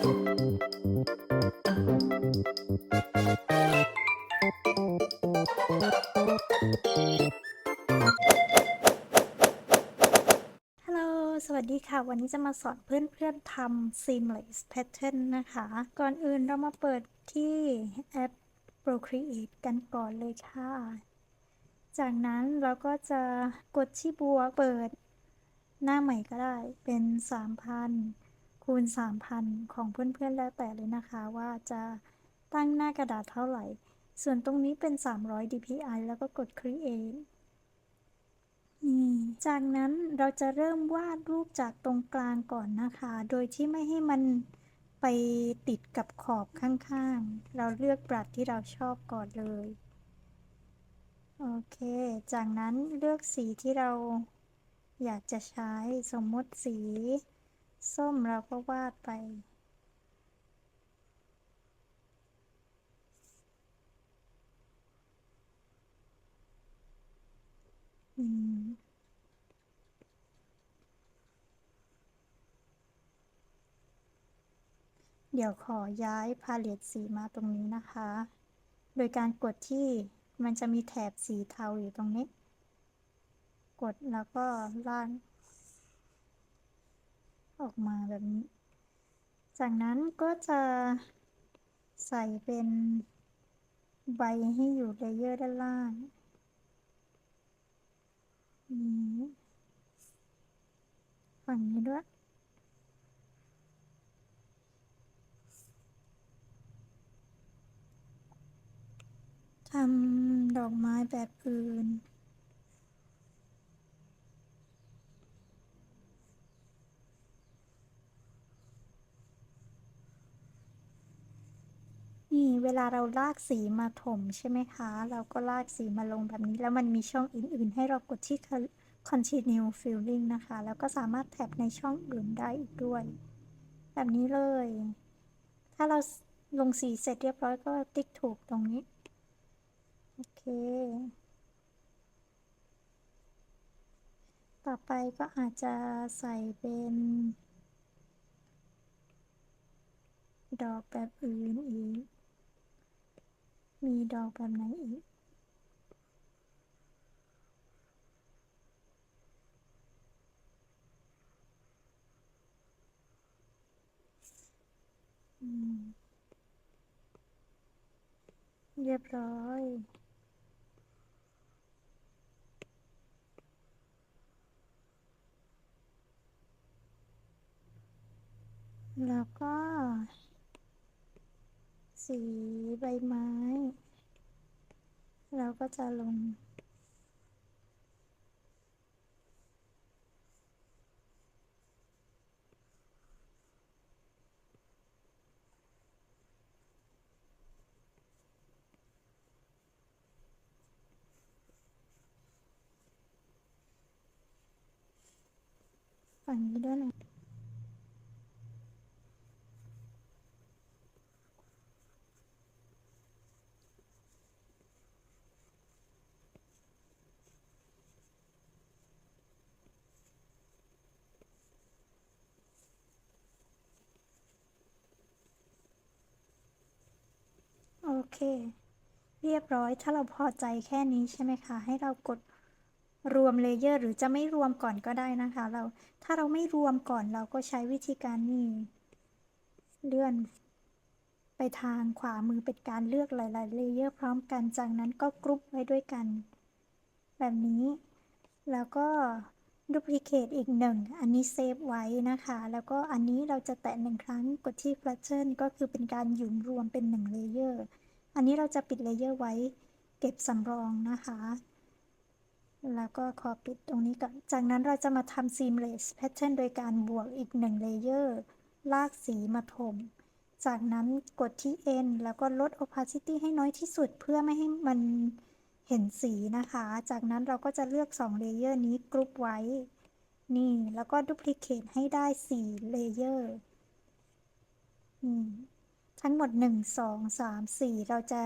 ฮัลโหลสวัสดีค่ะ วันนี้จะมาสอนเพื่อนๆทำ seamless pattern นะคะ ก่อนอื่นเรามาเปิดที่แอป Procreate กันก่อนเลยค่ะ จากนั้นเราก็จะกดที่บัวเปิดหน้าใหม่ก็ได้เป็น 3,000 คูณ 3,000 ของเพื่อนๆ แล้วแต่เลยนะคะว่าจะตั้งหน้ากระดาษเท่าไหร่ ส่วนตรงนี้เป็น 300 dpi แล้วก็กด create นี่จากนั้นเราจะเริ่มวาดรูปจากตรงกลางก่อนนะคะ โดยที่ไม่ให้มันไปติดกับขอบข้างๆ เราเลือกบรัดที่เราชอบก่อนเลย โอเค จากนั้นเลือกสีที่เราอยากจะใช้สมมติสี ส้มเราก็วาดไป อืมเดี๋ยวขอย้ายพาเลตสีมาตรงนี้นะคะ โดยการกดที่มันจะมีแถบสีเทาอยู่ตรงนี้ กดแล้วก็ล่าง ออกมาแบบนี้ จากนั้นก็จะใส่เป็นใบให้อยู่เลเยอร์ด้านล่างนี้ฝั่งนี้ด้วยทำดอกไม้แบบอื่น ลาเราลากสีมาถมใช่ไหมคะ เราก็ลากสีมาลงแบบนี้ แล้วมันมีช่องอื่น ๆ ให้เรากดที่ continue filling นะคะ แล้วก็สามารถแท็บในช่องอื่นได้อีกด้วย แบบนี้เลย ถ้าเราลงสีเสร็จเรียบร้อยก็ติ๊กถูกตรงนี้ โอเค ต่อไปก็อาจจะใส่เป็นดอกแบบอื่นอีก มีดอกแบบไหนอีก เรียบร้อยแล้วก็ สีใบไม้ เราก็จะลง ฝั่งนี้ด้วยนะ เคเรียบร้อยถ้าเราพอใจแค่นี้ใช่ไหมคะ ให้เรากดรวมเลเยอร์หรือจะไม่รวมก่อนก็ได้นะคะ เราถ้าเราไม่รวมก่อนเราก็ใช้วิธีการนี่เลื่อน ไปทางขวามือเป็นการเลือกหลาย ๆ เลเยอร์พร้อมกันจากนั้นก็กรุ๊ปไว้ด้วยกัน แบบนี้ แล้วก็ดูพลิเคทอีกหนึ่ง อันนี้เซฟไว้นะคะ แล้วก็อันนี้เราจะแตะหนึ่งครั้งกดที่ Flatten ก็คือเป็นการหยุมรวมเป็นหนึ่งเลเยอร์ อันนี้เราจะปิดเลเยอร์ไว้เก็บสำรองนะคะ แล้วก็ขอปิดตรงนี้ก่อน จากนั้นเราจะมาทำ seamless pattern โดยการบวกอีกหนึ่งเลเยอร์ลากสีมาถม จากนั้นกดที่ N แล้วก็ลด opacity ให้น้อยที่สุดเพื่อไม่ให้มันเห็นสีนะคะ จากนั้นเราก็จะเลือก2เลเยอร์นี้กรุ๊ปไว้ นี่แล้วก็ดูพลิเคทให้ได้4เลเยอร์นี่ ทั้งหมด 1 2 3 4 เราจะ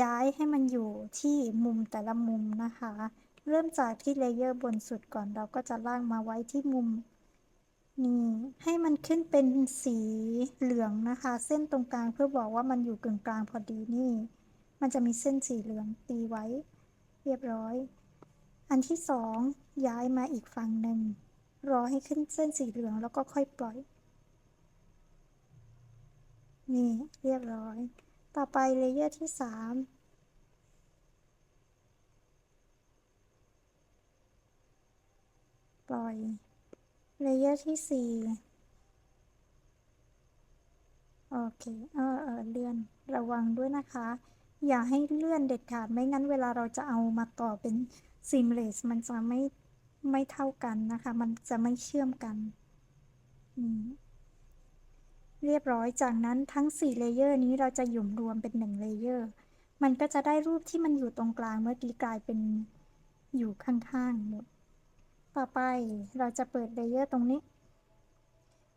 ย้ายให้มันอยู่ที่มุมแต่ละมุมนะคะ เริ่มจากที่เลเยอร์บนสุดก่อนเราก็จะลากมาไว้ที่มุมนี่ให้มันขึ้นเป็นสีเหลืองนะคะ เส้นตรงกลางเพื่อบอกว่ามันอยู่กึ่งกลางพอดีนี่ มันจะมีเส้นสีเหลืองตีไว้ เรียบร้อย อันที่สองย้ายมาอีกฝั่งหนึ่งรอให้ขึ้นเส้นสีเหลืองแล้วก็ค่อยปล่อย นี่เรียบร้อย ต่อไปเลเยอร์ที่สามปล่อย เลเยอร์ที่สี่โอเค เออเออเลื่อน ระวังด้วยนะคะ อย่าให้เลื่อนเด็ดขาด ไม่งั้นเวลาเราจะเอามาต่อเป็นซีมเลสมันจะไม่ ไม่เท่ากันนะคะ มันจะไม่เชื่อมกันนี่ เรียบร้อย จากนั้นทั้ง 4 เลเยอร์นี้เราจะหยุมรวมเป็น1เลเยอร์ มันก็จะได้รูปที่มันอยู่ตรงกลางเมื่อกี้กลายเป็นอยู่ข้างๆหมด ต่อไปเราจะเปิดเลเยอร์ตรงนี้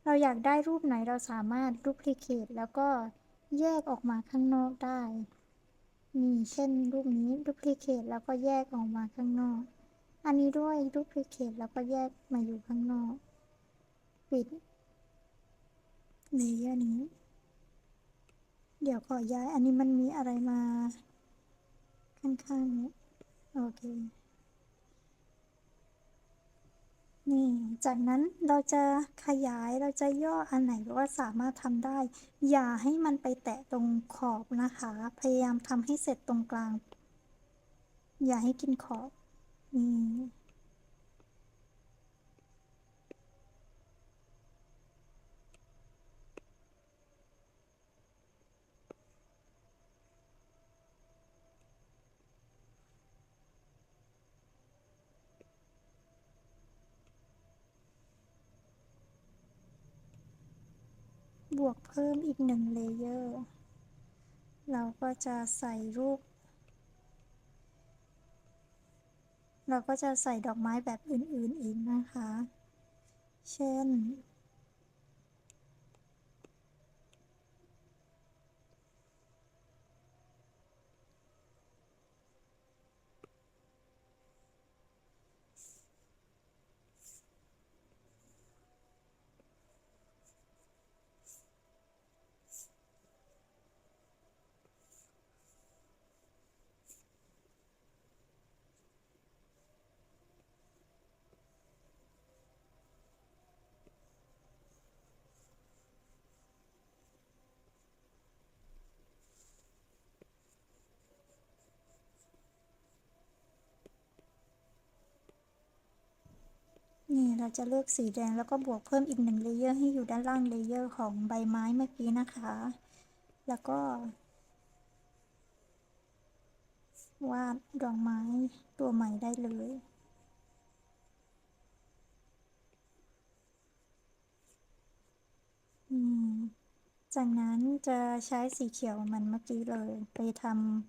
เราอยากได้รูปไหนเราสามารถดูพลิเคทแล้วก็แยกออกมาข้างนอกได้นี่เช่นรูปนี้ดูพลิเคทแล้วก็แยกออกมาข้างนอก อันนี้ด้วยดูพลิเคทแล้วก็แยกมาอยู่ข้างนอก ปิด เลเยอร์นี้ เดี๋ยวขอย้ายอันนี้มันมีอะไรมา ข้างๆนี้โอเค นี่ จากนั้นเราจะขยายเราจะย่ออันไหนว่าสามารถทำได้ อย่าให้มันไปแตะตรงขอบนะคะ พยายามทำให้เสร็จตรงกลาง อย่าให้กินขอบนี่ บวกเพิ่มอีกหนึ่งเลเยอร์ เราก็จะใส่รูป เราก็จะใส่ดอกไม้แบบอื่นๆอีกนะคะ เช่น นี่เราจะเลือกสีแดงแล้วก็บวกเพิ่มอีกหนึ่งเลเยอร์ให้อยู่ด้านล่างเลเยอร์ของใบไม้เมื่อกี้นะคะ แล้วก็ วาดดอกไม้ตัวใหม่ได้เลยจากนั้นจะใช้สีเขียวเหมันเมื่อกี้เลย ไปท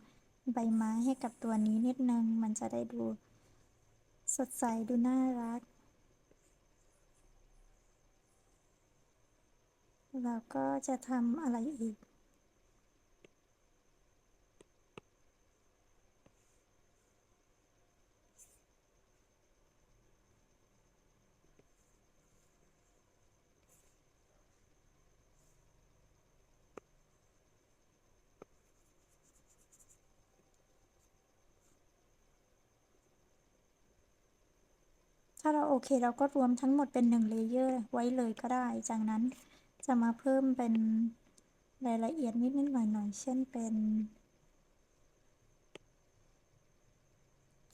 ำใบไม้ให้กับตัวนี้นิดนึง มันจะได้ดูสดใสดูน่ารัก แล้วก็จะทำอะไรอีก ถ้าเราโอเคเราก็รวมทั้งหมดเป็นหนึ่งเลเยอร์ไว้เลยก็ได้ จากนั้น จะมาเพิ่มเป็นรายละเอียดนิดๆหน่อยๆเช่นเป็น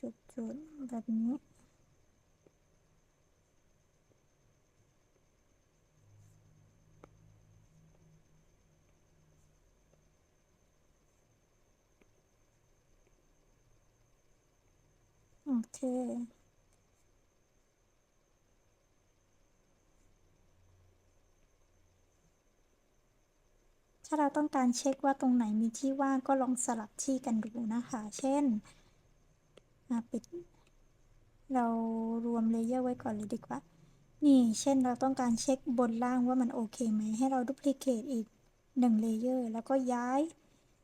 จุดๆแบบนี้โอเคาเราต้องการเช็คว่าตรงไหนมีที่ว่างก็ลองสลับที่กันดูนะคะ เช่นปิด เรารวมเลเยอร์ไว้ก่อนเลยดีกว่า นี่ เช่นเราต้องการเช็คบนล่างว่ามันโอเคไหม ให้เราดูพลิเคทอีกหนึ่งเลเยอร์แล้วก็ย้าย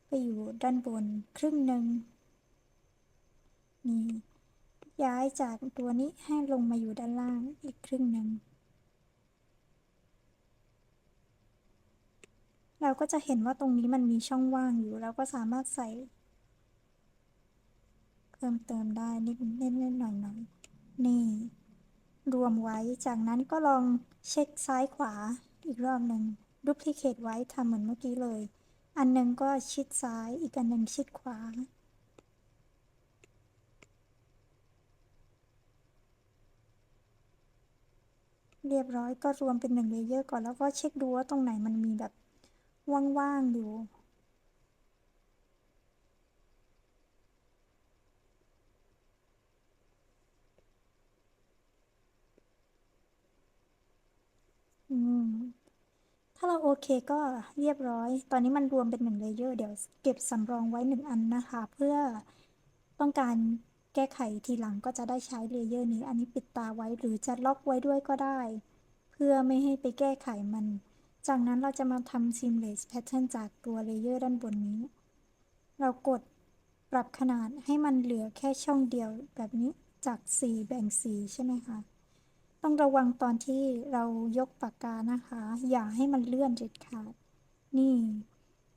ไปอยู่ด้านบนครึ่งหนึ่งนี่ย้ายจากตัวนี้ให้ลงมาอยู่ด้านล่างอีกครึ่งหนึ่ง เราก็จะเห็นว่าตรงนี้มันมีช่องว่างอยู่ เราก็สามารถใส่ เพิ่มเติมได้นิดนิดนิดหน่อยหน่อยนี่ รวมไว้ จากนั้นก็ลองเช็คซ้ายขวาอีกรอบหนึ่งดูพลิเคทไว้ทำเหมือนเมื่อกี้เลย อันหนึ่งก็ชิดซ้าย อีกอันหนึ่งชิดขวาเรียบร้อยก็รวมเป็นหนึ่งเลเยอร์ก่อนแล้วก็เช็คดูว่าตรงไหนมันมีแบบ ว่างๆอยู่อืม ถ้าเราโอเคก็เรียบร้อย ตอนนี้มันรวมเป็นหนึ่งเลเยอร์ เดี๋ยวเก็บสำรองไว้หนึ่งอันนะคะ เพื่อต้องการแก้ไขทีหลังก็จะได้ใช้เลเยอร์นี้ อันนี้ปิดตาไว้หรือจะล็อกไว้ด้วยก็ได้ เพื่อไม่ให้ไปแก้ไขมัน จากนั้นเราจะมาทำ seamless pattern จากตัวเลเยอร์ด้านบนนี้ เรากดปรับขนาดให้มันเหลือแค่ช่องเดียวแบบนี้จากสีแบ่งสีใช่ไหมคะ ต้องระวังตอนที่เรายกปากกานะคะ อย่าให้มันเลื่อนเด็ดขาด นี่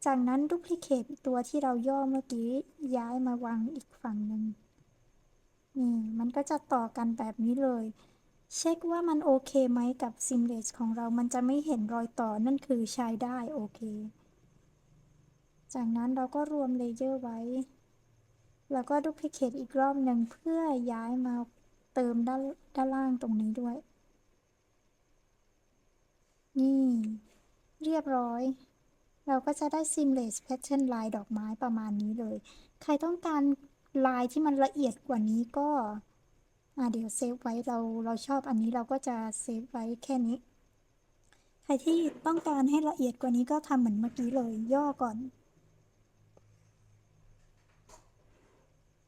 จากนั้นดูพลิเคทตัวที่เราย่อเมื่อกี้ย้ายมาวางอีกฝั่งหนึ่งนี่มันก็จะต่อกันแบบนี้เลย เช็คว่ามันโอเคไหมกับ Seamless ของเรา มันจะไม่เห็นรอยต่อ นั่นคือใช้ได้โอเค จากนั้นเราก็รวมเลเยอร์ไว้ แล้วก็ดูพิเคทอีกรอบหนึ่งเพื่อย้ายมาเติมด้านด้านล่างตรงนี้ด้วย นี่ เรียบร้อย เราก็จะได้ seamless pattern ลายดอกไม้ประมาณนี้เลย ใครต้องการลายที่มันละเอียดกว่านี้ก็ อ่าเดี๋ยวเซฟไว้เราเราชอบอันนี้เราก็จะเซฟไว้แค่นี้ ใครที่ต้องการให้ละเอียดกว่านี้ก็ทำเหมือนเมื่อกี้เลยย่อก่อน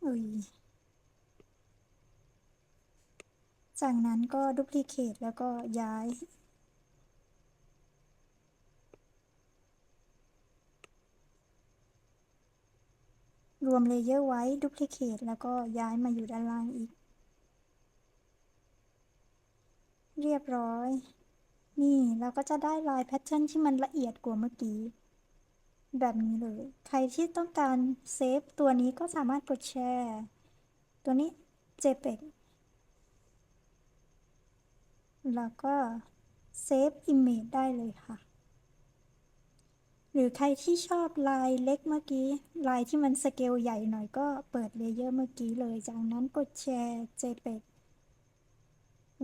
เอ้ยจากนั้นก็ดูพลิเคทแล้วก็ย้ายรวมเลเยอร์ไว้ดูพลิเคทแล้วก็ย้ายมาอยู่ด้านล่างอีก เรียบร้อย นี่เราก็จะได้ลายแพทเทิร์นที่มันละเอียดกว่าเมื่อกี้ แบบนี้เลย ใครที่ต้องการเซฟตัวนี้ก็สามารถกดแชร์ ตัวนี้ JPEG แล้วก็เซฟ Image ได้เลยค่ะ หรือใครที่ชอบลายเล็กเมื่อกี้ ลายที่มันสเกลใหญ่หน่อยก็เปิดเลเยอร์เมื่อกี้เลย จากนั้นกดแชร์ JPEG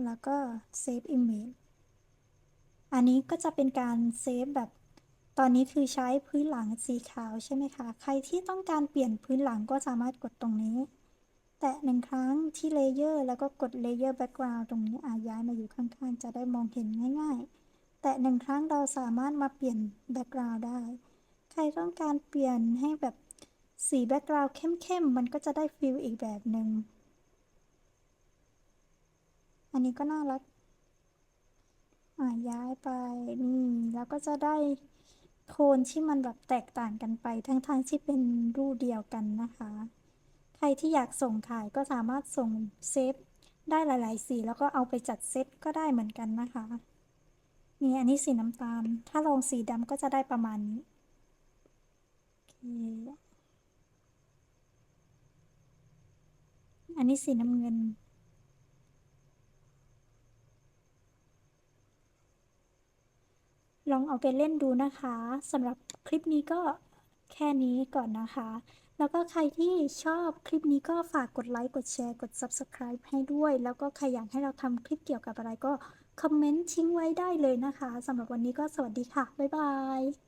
แล้วก็เซฟ Image อันนี้ก็จะเป็นการเซฟแบบ ตอนนี้คือใช้พื้นหลังสีขาวใช่ไหมคะ ใครที่ต้องการเปลี่ยนพื้นหลังก็สามารถกดตรงนี้ แตะหนึ่งครั้งที่เลเยอร์แล้วก็กดเลเยอร์แบ็กกราวด์ตรงนี้อาย้ายมาอยู่ข้างๆ จะได้มองเห็นง่ายๆ แตะหนึ่งครั้งเราสามารถมาเปลี่ยนแบ็กกราวด์ได้ ใครต้องการเปลี่ยนให้แบบสีแบ็กกราวด์เข้มๆ มันก็จะได้ฟิลอีกแบบหนึ่ง อันนี้ก็น่ารัก อ่าย้ายไปนี่แล้วก็จะได้โทนที่มันแบบแตกต่างกันไป ทั้งทางที่เป็นรูปเดียวกันนะคะ ใครที่อยากส่งขายก็สามารถส่งเซฟได้หลาย ๆ สี แล้วก็เอาไปจัดเซตก็ได้เหมือนกันนะคะนี่อันนี้สีน้ำตาล ถ้าลองสีดำก็จะได้ประมาณนี้โอเคอันนี้สีน้ำเงิน ลองเอาไปเล่นดูนะคะสำหรับคลิปนี้ก็แค่นี้ก่อนนะคะ แล้วก็ใครที่ชอบคลิปนี้ก็ฝากกดไลค์กดแชร์กด Subscribe ให้ด้วย แล้วก็ใครอยากให้เราทำคลิปเกี่ยวกับอะไรก็คอมเมนต์ทิ้งไว้ได้เลยนะคะสำหรับวันนี้ก็สวัสดีค่ะ บ๊ายบาย